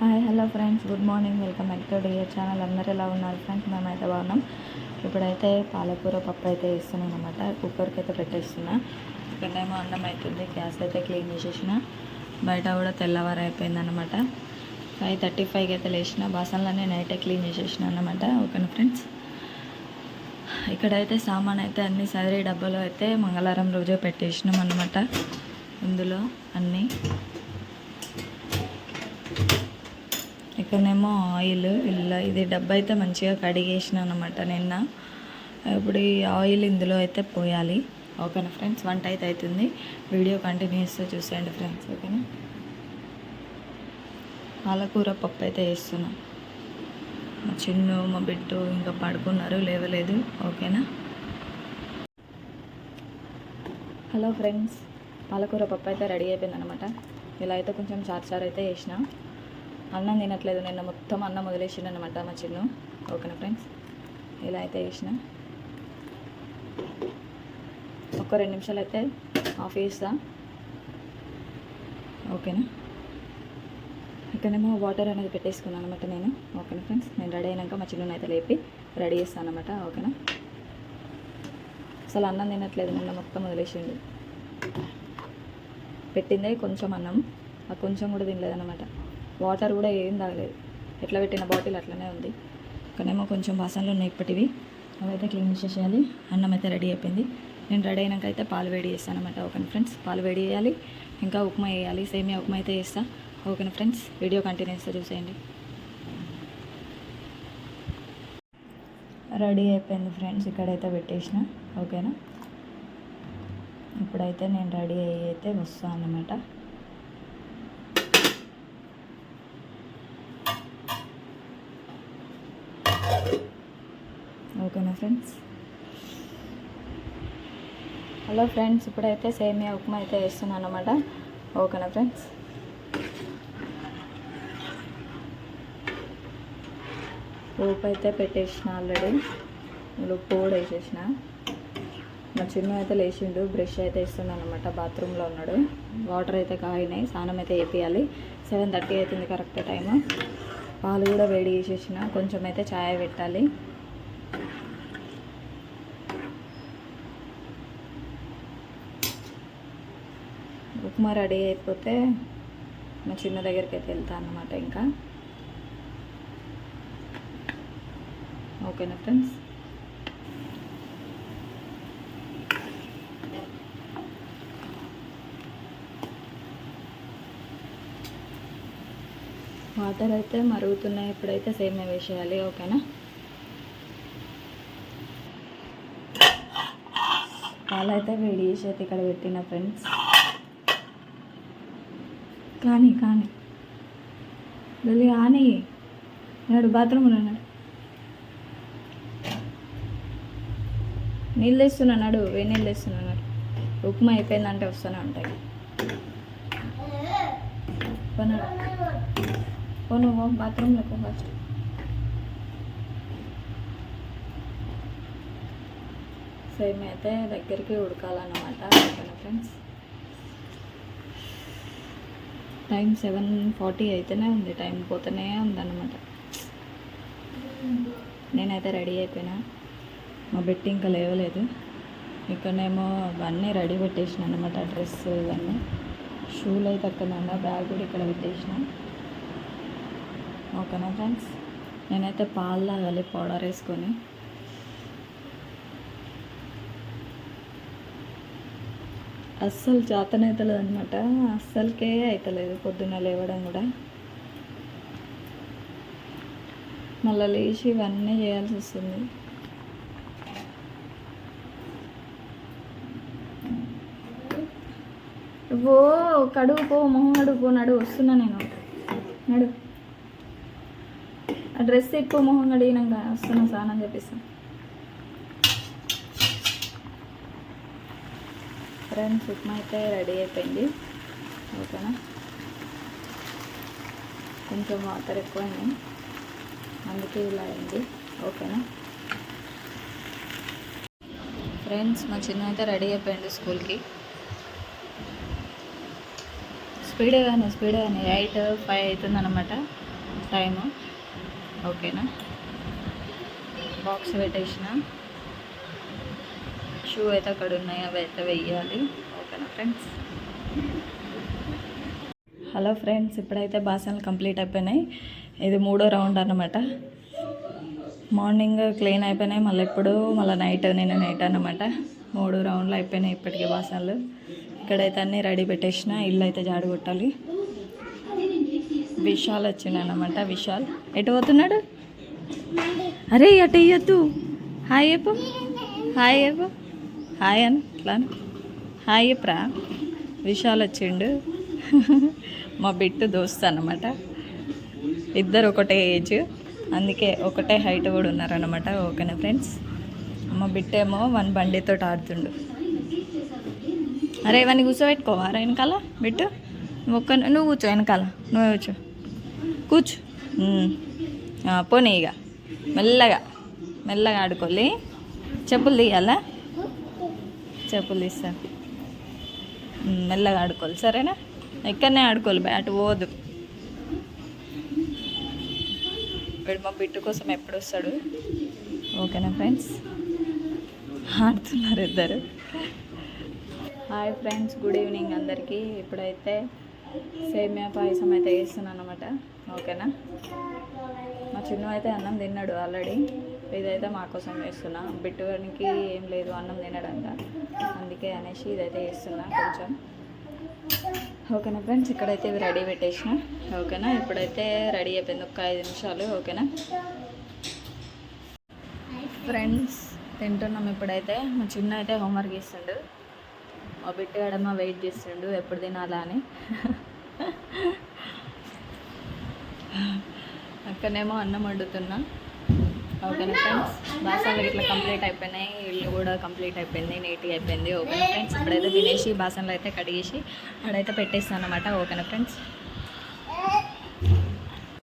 Hi hello friends good morning. Welcome back to dear channel. అందరూ ఎలా ఉన్నారు friends? మేమైతే బాగున్నాం. ఇప్పుడైతే పాలకూర పప్పు అయితే వేస్తున్నాను అనమాట కుక్కర్కి అయితే పెట్టేస్తున్నా. ఇక్కడేమో అన్నం అవుతుంది గ్యాస్ అయితే క్లీన్ చేసేసిన. బయట కూడా తెల్లవారు అయిపోయింది అనమాట ఫైవ్ థర్టీ ఫైవ్కి అయితే లేచిన. బాసనలన్నీ నైటే క్లీన్ చేసేసిన అనమాట ఓకేనా ఫ్రెండ్స్? ఇక్కడైతే సామాన్ అయితే అన్ని సదరి డబ్బాలో అయితే మంగళవారం రోజే పెట్టేసినాం అనమాట ఇందులో అన్నీ ఇక్కడనేమో ఆయిల్ ఇలా ఇది డబ్బా అయితే మంచిగా కడిగేసిన అనమాట నిన్న. ఇప్పుడు ఈ ఆయిల్ ఇందులో అయితే పోయాలి. ఓకేనా ఫ్రెండ్స్? వంట అయితే అవుతుంది వీడియో కంటిన్యూస్గా చూసేయండి ఫ్రెండ్స్ ఓకేనా? పాలకూర పప్పు అయితే వేస్తున్నాం. మా చిన్ను మా బిడ్డు ఇంకా పడుకున్నారు లేవలేదు ఓకేనా? హలో ఫ్రెండ్స్ పాలకూర పప్పు అయితే రెడీ అయిపోయింది అనమాట ఇలా అయితే కొంచెం చారు చారు అయితే వేసిన. అన్నం తినట్లేదు. నిన్న మొత్తం అన్నం వదిలేసిండు అనమాట మా చిన్ను. ఓకేనా ఫ్రెండ్స్? ఇలా అయితే వేసిన ఒక రెండు నిమిషాలు అయితే ఆఫ్ చేస్తా. ఓకేనా? ఇక్కడేమో వాటర్ అనేది పెట్టేసుకున్నాను అనమాట నేను. ఓకేనా ఫ్రెండ్స్? నేను రెడీ అయినాక మా చిన్న అయితే లేపి రెడీ చేస్తాను అనమాట ఓకేనా? అసలు అన్నం తినట్లేదు. నిన్న మొత్తం వదిలేసిండు. పెట్టిందే కొంచెం అన్నం. ఆ కొంచెం కూడా తినలేదన్నమాట. వాటర్ కూడా ఏం తాగలేదు. ఎట్లా పెట్టిన బాటిల్ అట్లనే ఉంది. ఇక్కడేమో కొంచెం బాసనలు ఉన్నాయి ఇప్పటివి. అవైతే క్లీన్ చేసేయాలి. అన్నం అయితే రెడీ అయిపోయింది. నేను రెడీ అయినాక అయితే పాలు వేడి చేస్తాను అనమాట ఓకే ఫ్రెండ్స్? పాలు వేడి చేయాలి. ఇంకా ఉప్మా వేయాలి. సేమియా ఉప్మా అయితే చేస్తా ఓకేనా ఫ్రెండ్స్? వీడియో కంటిన్యూస్గా చూసేయండి. రెడీ అయిపోయింది ఫ్రెండ్స్ ఇక్కడైతే పెట్టేసిన ఓకేనా? ఇప్పుడైతే నేను రెడీ అయ్యి అయితే వస్తాను అన్నమాట. ఓకేనా ఫ్రెండ్స్? హలో ఫ్రెండ్స్ ఇప్పుడైతే సేమియా ఉప్మా అయితే వేస్తున్నాను అనమాట ఓకేనా ఫ్రెండ్స్? ఉప్పు అయితే పెట్టేసిన ఆల్రెడీ. ఉప్పు కూడా వేసేసిన. మా చిన్న అయితే లేచిండు బ్రష్ అయితే ఇస్తున్నాను అనమాట బాత్రూంలో ఉన్నాడు. వాటర్ అయితే కాగినాయి స్నానం అయితే వేపియాలి సెవెన్ థర్టీ అవుతుంది కరెక్ట్ టైము. పాలు కూడా వేడి చేసేసిన. కొంచెం అయితే ఛాయ్ పెట్టాలి. ఉప్మా రెడీ అయిపోతే మా చిన్న దగ్గరికి అయితే వెళ్తాను అన్నమాట ఇంకా. ఓకేనా ఫ్రెండ్స్? వాటర్ అయితే మరుగుతున్నాయి. ఇప్పుడైతే సేమే వేసేయాలి. ఓకేనా? పాలు అయితే వేడి చేసి ఇక్కడ పెట్టిన ఫ్రెండ్స్. కానీ కానీ. వెళ్ళి కానీ నాడు బాత్రూమ్లో ఉన్నాడు. నీళ్ళు వేస్తున్నాడు వేడి నీళ్ళు వేస్తున్నాడు ఉప్మా అయిపోయిందంటే వస్తూనే ఉంటాయి. పోనాడు పో నువ్వు బాత్రూంలోకి ఫస్ట్. సేమ్ అయితే దగ్గరికి ఉడకాలన్నమాట ఫ్రెండ్స్? టైం సెవెన్ ఫార్టీ అయితేనే ఉంది టైం పోతూనే ఉందన్నమాట. నేనైతే రెడీ అయిపోయినా మా బెట్టి ఇంకా లేవలేదు. ఇక్కడనేమో అవన్నీ రెడీ పెట్టేసిన అనమాట డ్రెస్ ఇవన్నీ. షూలు అయితే అక్కడ బ్యాగ్ కూడా ఇక్కడ పెట్టేసిన. ఓకేనా ఫ్రెండ్స్? నేనైతే పాలు తాగాలి పౌడర్ వేసుకొని అస్సలు చేతనైతలేదు అనమాట అస్సలకే అవుతలేదు పొద్దున్న లేవడం కూడా. మళ్ళీ లేచి ఇవన్నీ చేయాల్సి వస్తుంది. ఓ కడుగుపో మొహం కడుగుపో నడు వస్తున్నా నేను. నడు. ఆ డ్రెస్ ఎక్కువ మొహం కడిగినాక వస్తున్నా స్నానం చేపిస్తాను ఫ్రెండ్స్ ఉప్మా అయితే రెడీ అయిపోయింది. ఓకేనా? కొంచెం వాటర్ ఎక్కువైంది. అందుకే ఇలా అయింది. ఓకేనా? ఫ్రెండ్స్ మా చిన్న అయితే రెడీ అయిపోయింది స్కూల్కి. స్పీడ్గానే స్పీడ్గానే ఎయిట్ ఫైవ్ అవుతుంది అనమాట టైము. ఓకేనా? బాక్స్ పెట్టేసిన. షూ అయితే అక్కడ ఉన్నాయి అవి అయితే వెయ్యాలి. ఓకేనా ఫ్రెండ్స్? హలో ఫ్రెండ్స్ ఇప్పుడైతే బాసనలు కంప్లీట్ అయిపోయినాయి. ఇది మూడో రౌండ్ అన్నమాట. మార్నింగ్ క్లీన్ అయిపోయినాయి మళ్ళీ ఎప్పుడు మళ్ళీ నైట్ నేను నైట్ అనమాట మూడు రౌండ్లు అయిపోయినాయి ఇప్పటికే బాసనలు. ఇక్కడైతే అన్నీ రెడీ పెట్టేసిన ఇల్లు అయితే జాడు కొట్టాలి. విశాల్ వచ్చిండనమాట విశాల్. ఎటు పోతున్నాడు? అరే అటు ఇయ్యద్దు. హాయ్ చెప్పు. హాయ్ చెప్పు. హాయ్ అని ఇట్లా హాయ్ చెప్పరా. విశాల్ వచ్చిండు. మా బిట్టు దోస్త్ అనమాట ఇద్దరు ఒకటే ఏజ్. అందుకే ఒకటే హైట్ కూడా ఉన్నారనమాట ఓకేనా ఫ్రెండ్స్? మా బిట్టేమో వన్ బండితో ఆడుతుండు. అరే ఇవన్నీ కూర్చోబెట్టుకోవారా వెనకాల బిట్టు. నువ్వు ఒక్క నువ్వు కూర్చో వెనకాల. నువ్వు కూర్చో. కూర్చో. పోనీ ఇక. మెల్లగా. మెల్లగా ఆడుకోవాలి. చెప్పులు తీయాలా? చెప్పులు తీస్తా. మెల్లగా ఆడుకోవాలి. సరేనా? ఎక్కడనే ఆడుకోవాలి బ్యాట్ పోదు. వీడు మా బిట్టు కోసం ఎప్పుడు వస్తాడు? ఓకేనా ఫ్రెండ్స్? ఆడుతున్నారు ఇద్దరు. హాయ్ ఫ్రెండ్స్ గుడ్ ఈవినింగ్ అందరికీ. ఇప్పుడైతే సేమియా పాయసం అయితే వేస్తున్నాను అనమాట ఓకేనా? మా చిన్న అయితే అన్నం తిన్నాడు ఆల్రెడీ. ఇదైతే మా కోసం వేస్తున్నా బిట్టుగానికి ఏం లేదు అన్నం తినడంట. అందుకే అనేసి ఇదైతే వేస్తున్నా కొంచెం. ఓకేనా ఫ్రెండ్స్ ఇక్కడైతే ఇవి రెడీ పెట్టేసిన. ఓకేనా? ఇప్పుడైతే రెడీ అయిపోయింది ఒక ఐదు నిమిషాలు. ఓకేనా? ఫ్రెండ్స్ తింటున్నాం ఇప్పుడైతే. మా చిన్న అయితే హోంవర్క్ ఇస్తుండు మా బిడ్డగాడమ్మ వెయిట్ చేస్తుండు. ఎప్పుడు తినాలా అని. అక్కడనేమో అన్నం వండుతున్నా. ఓకేనా ఫ్రెండ్స్? బాసనలు ఇట్లా కంప్లీట్ అయిపోయినాయి. ఇల్లు కూడా కంప్లీట్ అయిపోయింది. నీట్గా అయిపోయింది. ఓకేనా ఫ్రెండ్స్? ఇప్పుడైతే తినేసి బాసనలు అయితే కడిగేసి అక్కడైతే పెట్టేస్తాను అనమాట ఓకేనా ఫ్రెండ్స్?